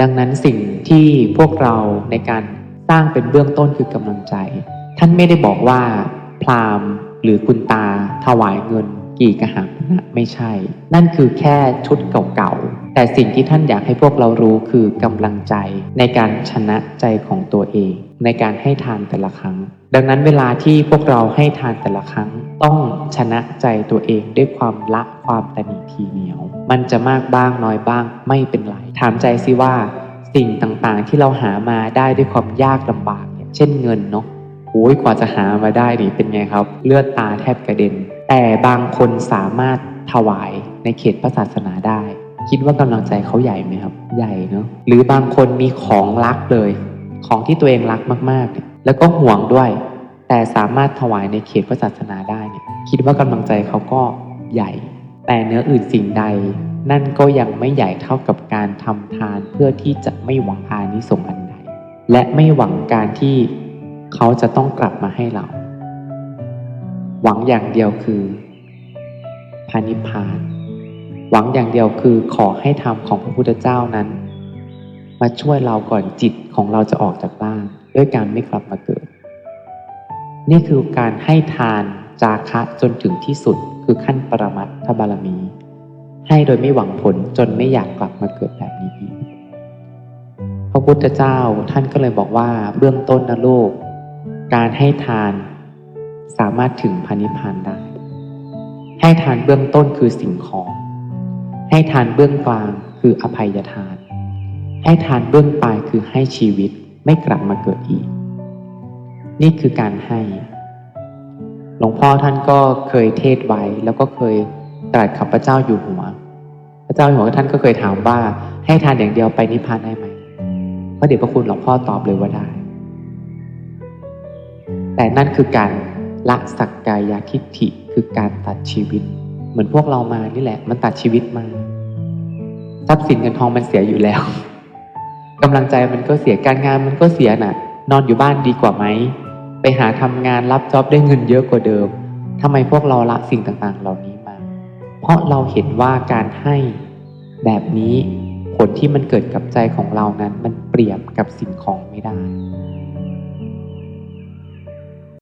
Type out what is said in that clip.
ดังนั้นสิ่งที่พวกเราในการสร้างเป็นเบื้องต้นคือกำลังใจ ท่านไม่ได้บอกว่า พราหมณ์หรือคุณตาถวายเงินกี่กระหาปณะไม่ใช่ นั่นคือแค่ชุดเก่าๆ แต่สิ่งที่ท่านอยากให้พวกเรารู้คือกำลังใจในการชนะใจของตัวเอง ในการให้ทานแต่ละครั้ง ดังนั้นเวลาที่พวกเราให้ทานแต่ละครั้ง ต้องชนะใจตัวเองด้วยความละความตนีทีเหนียว มันจะมากบ้างน้อยบ้างไม่เป็นไร ถามใจสิว่า สิ่งต่างๆที่เราหามาได้ด้วยความยากลำบากเนี่ยเช่นเงินเนาะโอ้ยกว่าจะหามาได้นี่เป็นไงครับ เลือดตาแทบกระเด็น แต่บางคนสามารถถวายในเขตพระศาสนาได้ คิดว่ากำลังใจเขาใหญ่ไหมครับ ใหญ่เนาะหรือบางคนมีของรักเลย ของที่ตัวเองรักมากๆ แล้วก็ห่วงด้วย แต่สามารถถวายในเขตพระศาสนาได้ คิดว่ากำลังใจเขาก็ใหญ่ แต่เนื้ออื่นสิ่งใด นั่นก็ยังไม่ใหญ่เท่ากับการทำทานเพื่อที่จะไม่หวังอานิสงส์อันใด และไม่หวังการที่เขาจะต้องกลับมาให้เรา หวังอย่างเดียวคือพานิพพานหวังอย่างเดียวคือขอให้ธรรมของพระพุทธเจ้านั้น มาช่วยเราก่อนจิตของเราจะออกจากบ้าน ด้วยการไม่กลับมาเกิด นี่คือการให้ทาน จาคะจนถึงที่สุดคือขั้นปรมัตถบารมี ให้โดยไม่หวังผลจนไม่อยากกลับมาเกิดแบบนี้อีกพระพุทธเจ้าท่านก็เลยบอกว่าเบื้องต้นนะโลก การให้ทานสามารถถึงพานิพานได้ ให้ทานเบื้องต้นคือสิ่งของ ให้ทานเบื้องกลางคืออภัยทาน ให้ทานเบื้องปลายคือให้ชีวิตไม่กลับมาเกิดอีก นี่คือการให้ ลวงพ่อท่านก็เคยเทศไว้ แล้วก็เคยตรัสกับพระเจ้าอยู่หัว พระเจ้าอยู่หัวท่านก็เคยถามว่าให้ทานอย่างเดียวไปนิพพานได้ไหมพระเดชพระคุณหลวงพ่อตอบเลยว่าได้ แต่นั่นคือการละสักกายทิฏฐิคือการตัดชีวิต เหมือนพวกเรามานี่แหละ มันตัดชีวิตมาทรัพย์สินเงินทองมันเสียอยู่แล้วกำลังใจมันก็เสียการงานมันก็เสียน่ะ นอนอยู่บ้านดีกว่าไหม ไปหาทำงานรับจ็อบได้เงินเยอะกว่าเดิมทำไมพวกเราละสิ่งต่างๆ เหล่านี้มา เพราะเราเห็นว่าการให้แบบนี้ผลที่มันเกิดกับใจของเรานั้น มันเปรียบกับสิ่งของไม่ได้